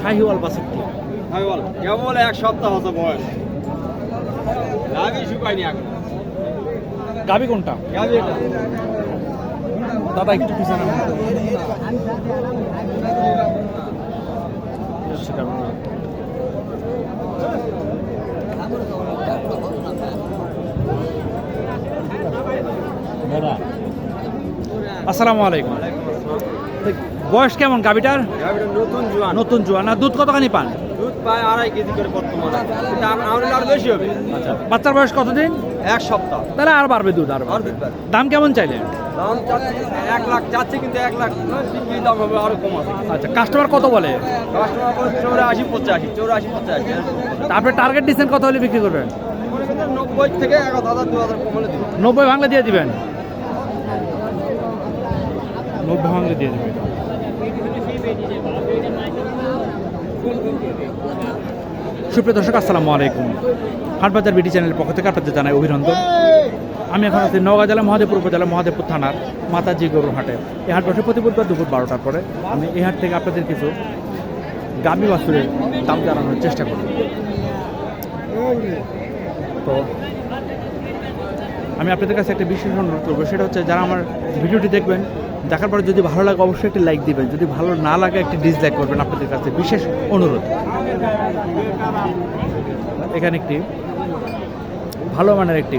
শাহিওয়াল আমি বল কেবল এক সপ্তাহ হতো বয়স। গাভি শুকায়নি এখন। গাবি কোনটা? এটা দাদা একটু পিছনে। আসসালামু আলাইকুম। বয়স কেমন গাবিটার নতুন জোয়ান। নতুন জোয়ান। আর দুধ কতখানি পান? দুধ পায় আড়াই কেজি করে বর্তমানে। কিন্তু আম- আরও বেশি হবে। আচ্ছা। বাচ্চার বয়স কতদিন? এক সপ্তাহ। তাহলে আর বাড়বে দুধ আর বাড়বে। দাম কেমন চাইলেন? দাম এক লাখ চাচ্ছি কিন্তু এক লাখ। বিক্রি দাম হবে আরও কম আছে। আচ্ছা কাস্টমার কত বলে? কাস্টমার করে চৌরাশি পঁচাশি চৌরাশি পঁচাশি। তারপরে টার্গেট দিচ্ছেন কত হলে বিক্রি করবেন? নব্বই থেকে এক হাজার দু হাজার কমলে নব্বই ভাঙলে দিয়ে দিবেন? নব্বই ভাঙলে দিয়ে দিবেন। সুপ্রিয় দর্শক, আসসালামু আলাইকুম। হাটবাজার বিটি চ্যানেলের পক্ষ থেকে আপনাদের জানাই অভিনন্দন। আমি এখন আছি নওগাঁ জেলা মহাদেবপুর উপজেলা মহাদেবপুর থানার মাতাজি গরুর হাটে। এই হাট বসে প্রতি বুধবার দুপুর বারোটার পরে আমি এই হাট থেকে আপনাদের কিছু গামী বাছুরের দাম জানানোর চেষ্টা করি তো আমি আপনাদের কাছে একটা বিশেষ অনুরোধ করব, সেটা হচ্ছে যারা আমার ভিডিওটি দেখবেন, দেখার পরে যদি ভালো লাগে অবশ্যই একটি লাইক দিবেন, যদি ভালো না লাগে একটি ডিসলাইক করবেন আপনাদের কাছে বিশেষ অনুরোধ। এখানে একটি ভালো মানের একটি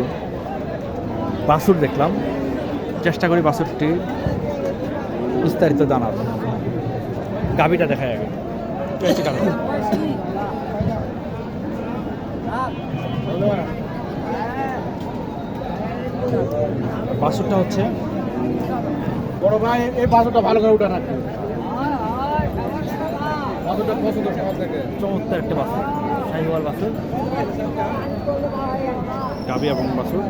বাসুর দেখলাম। চেষ্টা করি বাসুরটি বিস্তারিত জানার। গাবিটা দেখা যাবে। গাভী। বাছুরটা হচ্ছে? বড় ভাই এই বাসুটা ভালো করে উঠে রাখবে পছন্দ চমৎকার একটা বাছুর শাহিওয়াল বাছুর গাবি এবং বাছুর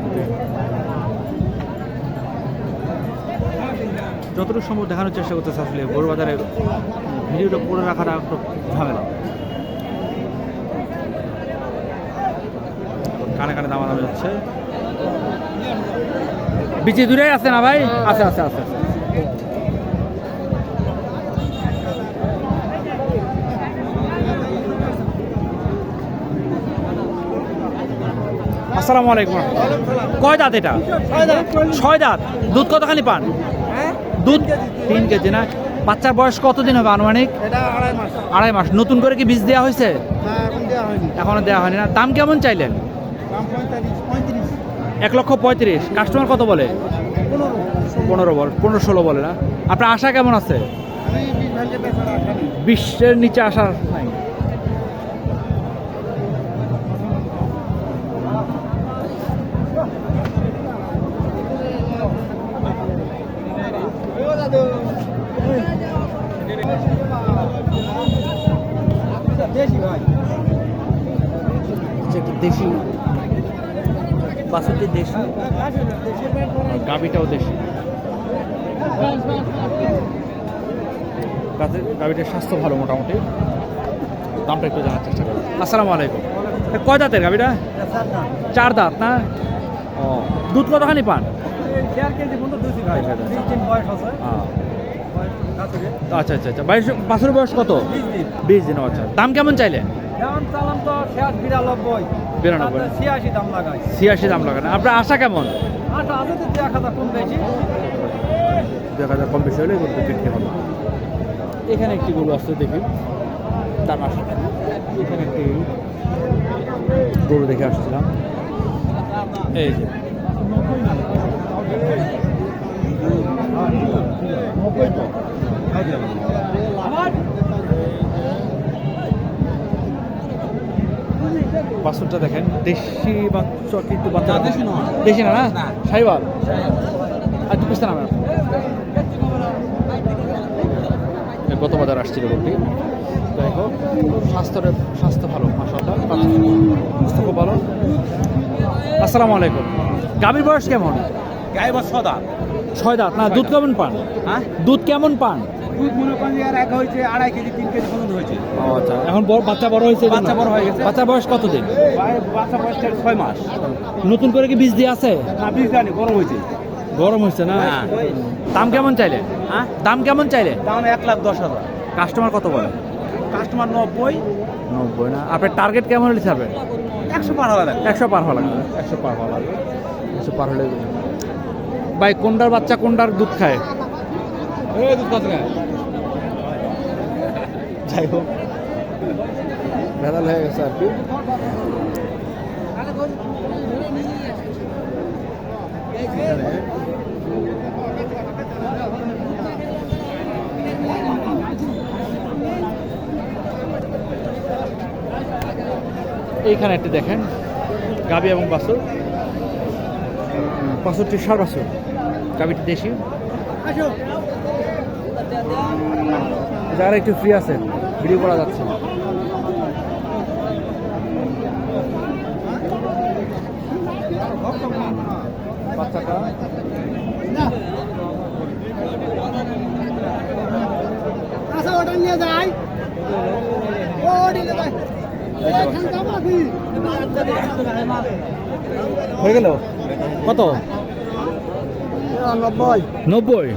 যতটুকু সম্ভব দেখানোর চেষ্টা করতেছে আসলে গরু বাজারে ভিডিওটা পড়ে রাখাটা একটু ঝামেলা। কানে কানে দামাদামি হচ্ছে। বিচি দূরে আছে না ভাই? আছে আছে আছে আছে। আসসালামু আলাইকুম। কয় দাঁত এটা? ছয় দাঁত। দুধ কতখানি পান? দুধ? তিন কেজি না? বাচ্চার বয়স কতদিন হবে আনুমানিক? আড়াই মাস। নতুন করে কি বীজ দেওয়া হয়েছে? না দেওয়া হয়নি। এখনও দেওয়া হয়নি না। দাম কেমন চাইলেন? এক লক্ষ পঁয়ত্রিশ। কাস্টমার কত বলে? পনেরো বল পনেরো ষোলো বলে না? আপনার আশা কেমন আছে? আমি বিশ ভাগে বেচার আশা নেই বিশের নিচে আসার নাই। দেশি ভাই। দেশি। বাসুটি দেশি। গাবিটাও দেশি। গাছে গাবিটার স্বাস্থ্য ভালো মোটামুটি। দামটা একটু জানার চেষ্টা করব আসসালামু আলাইকুম। কয় দাঁতের গাবিটা চার দাঁত না? ও। দুধ কতখানি পান? কাছুকে আচ্ছা আচ্ছা আচ্ছা। বাইশ বাছুর বয়স কত? বিশ দিন। বিশ দিন আচ্ছা। দাম কেমন চাইলেন? যেমন চালাম তো শেষ বিরানব্বই। বিরানব্বই। ছিয়াশি দাম লাগাই। ছিয়াশি দাম লাগান। আপনার আশা কেমন? আচ্ছা আছে তো এক হাজার কম বেশি। দেখা যায় কম বেশি হলে গরুটা বিক্রি হবে। এখানে একটি গরু আসছে দেখি। তার পাশে এখানে একটি গরু দেখে আসছিলাম। এই যে। বাছুরটা দেখেন দেশি বাচ্চা কিন্তু বাচ্চা দেশি নয়। দেশি না না? সাইবার সাইবাল আর পিছনে নামেন আপনি। গত বাজার আসছিল গরুটি যাই হোক স্বাস্থ্যের স্বাস্থ্য ভালো মাসাল্লাহ স্বাস্থ্য খুব ভালো। আসসালামু আলাইকুম। গাভীর বয়স কেমন? গায়ে বা দাঁত। ছয় দাঁত না দুধ কেমন পান? হ্যাঁ? দুধ কেমন পান? দুধ মনে করেন যে আর এক হয়েছে আড়াই কেজি তিন কেজি পর্যন্ত হয়েছে। ও আচ্ছা এখন বড় বাচ্চা বড় হয়েছে বাচ্চা বড় হয়ে গেছে। বাচ্চা বয়স কতদিন? ভাই বাচ্চা ছয় মাস। নতুন করে কি বীজ দিয়ে আছে? না জানি গরম হয়েছে। গরম হচ্ছে না? হ্যাঁ। দাম কেমন চাইলে? হ্যাঁ? দাম কেমন চাইলে? দাম এক লাখ দশ হাজার। কাস্টমার কত বলে? কাস্টমার নব্বই। নব্বই না? আপনার টার্গেট কেমন হলে ছাড়বে? একশো পার হবে একশো পার হওয়া লাগবে। একশো পার হওয়া লাগবে। একশো পার হলে ভাই কোনটার বাচ্চা কোনটার দুধ খায়? দুধ কত যাই হোক। ভেদাল হয়ে গেছে আর কি। এইখানে একটি দেখেন, গাবি এবং বাসুর বাসুরটি সার বাসুর গাবিটি দেশি। যারা একটু ফ্রি আছেন ভিডিও করা যাচ্ছে না। বাচ্চাটা আচ্ছা ওটা নিয়ে যাই। ও হয়ে গেল? কত? নব্বই। নব্বই?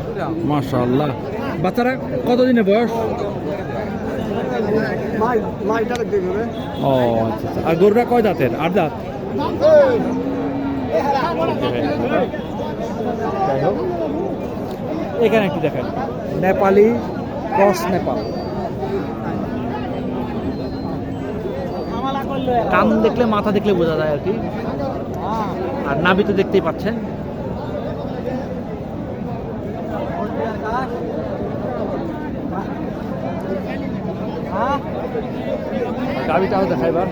মাশাল্লাহ বাচ্চারা কত দিনের বয়স? ও আচ্ছা আচ্ছা। আর গরুটা কয় দাঁতের? আট দাঁত? যাই হোক। এখানে একটু দেখেন নেপালি ক্রস নেপাল। কান দেখলে মাথা দেখলে বোঝা যায় আর কি। আর নাভি তো দেখতেই পাচ্ছেন। গাবিটাও দেখাই এবার।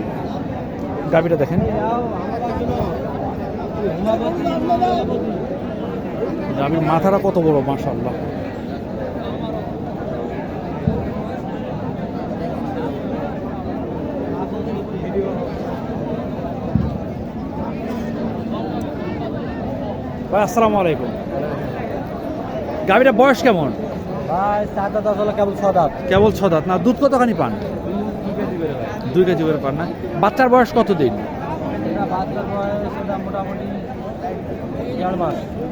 গাবিটা দেখেন। গাবির মাথাটা কত বড় মাশাল্লাহ ভাই আসসালামু আলাইকুম। গাবিটা বয়স কেমন? ভাই সাত দশ হলো কেবল ছ দাঁত। কেবল ছ দাঁত। না দুধ কতখানি পান? দুই কেজি করে পান না বাচ্চার বয়স কত দিন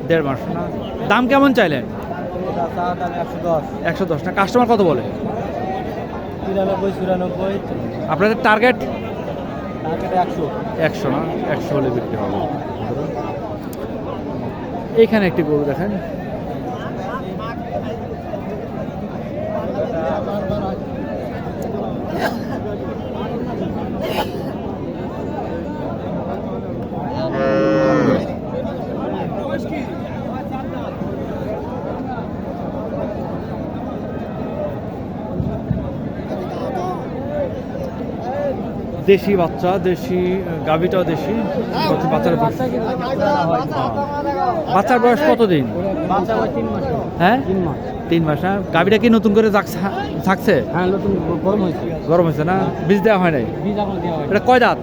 দেড় মাস। না দাম কেমন চাইলেন? একশো দশ। না কাস্টমার কত বলে? তিরানব্বই চুরানব্বই আপনাদের টার্গেট টার্গেট একশো একশো না, একশো হলে বিক্রি হবে। এইখানে একটি গরু দেখেন। দেশি বাচ্চা দেশি গাভিটাও দেশি বাচ্চার বয়স বাচ্চার বয়স কত দিন বাচ্চা হয় তিন মাস। হ্যাঁ? হ্যাঁ? গাভিটা কি নতুন করে থাকছে? হ্যাঁ নতুন গরম হয়েছে। না? বীজ দেওয়া হয় নাই? হয় এটা কয় দাঁত?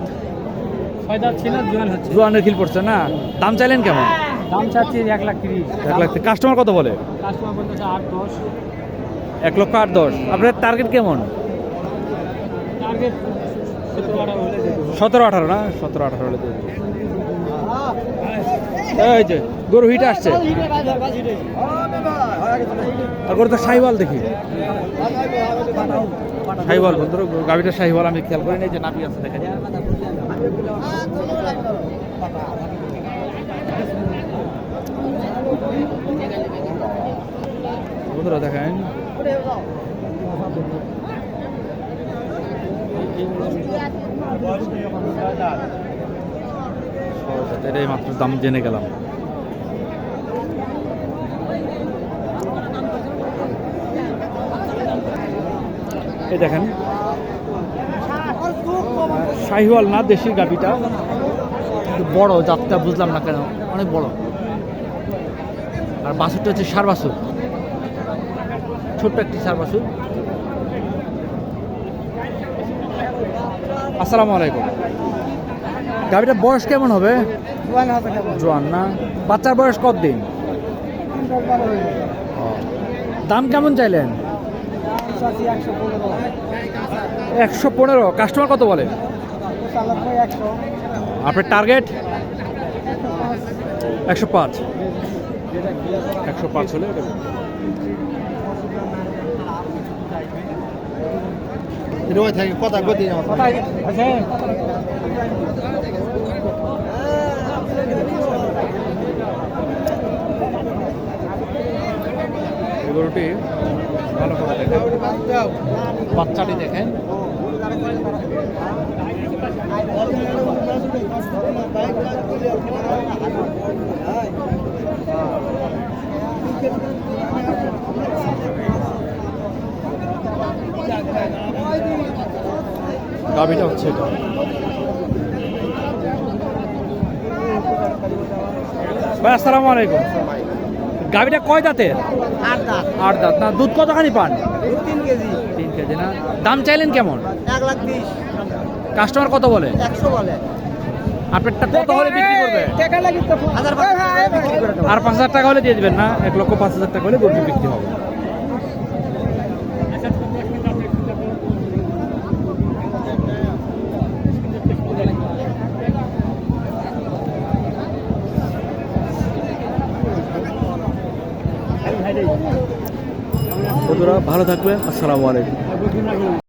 জোয়ানের খিল পড়ছে না? দাম চাইলেন কেমন? দাম চাচ্ছি এক লাখ তিরিশ। এক লাখ কাস্টমার কত বলে? কাস্টমার বলতেছে আট দশ। এক লক্ষ আট দশ। আপনার টার্গেট কেমন? টার্গেট সতেরো আঠারো না? সতেরো আঠারো হলে যে, গরু হিট আসছে। আর গরু তো সাইওয়াল দেখি। সাইওয়াল বন্ধুরা গাড়িটা সাইওয়াল আমি খেয়াল করি নাই যে নাপি আছে দেখেন বন্ধুরা, দেখেন। এটাই মাত্র দাম জেনে গেলাম। এই দেখেন, শাহিওয়াল না দেশির কিন্তু বড় জাতটা বুঝলাম না কেন, অনেক বড়। আর বাসুরটা হচ্ছে সার বাছুর ছোট্ট একটি সার বাছুর আসসালামু আলাইকুম। গাভিটার বয়স কেমন হবে? জোয়ান না? বাচ্চার বয়স কত দিন দাম কেমন চাইলেন? একশো পনেরো। কাস্টমার কত বলে? আপনার টার্গেট? একশো পাঁচ। একশো পাঁচ হলে রয়ে থাকে কথা গতি গরুটি ভালো করে দেখেন। বাচ্চাটি দেখেন। গাভিটা হচ্ছে এটা। ভাই আসসালামু আলাইকুম। গাভিটা কয় দাঁতের? আট দাঁত। আট দাঁত। না দুধ কতখানি পান? তিন কেজি। তিন কেজি না? দাম চাইলেন কেমন? এক লাখ বিশ। কাস্টমার কত বলে? একশো বলে। আপনারটা কত হলে বিক্রি করবে? আর পাঁচ হাজার টাকা হলে দিয়ে দিবেন না? এক লক্ষ পাঁচ হাজার টাকা হলে গরুটি বিক্রি হবে। বন্ধুরা ভালো থাকবেন। আসসালামু আলাইকুম।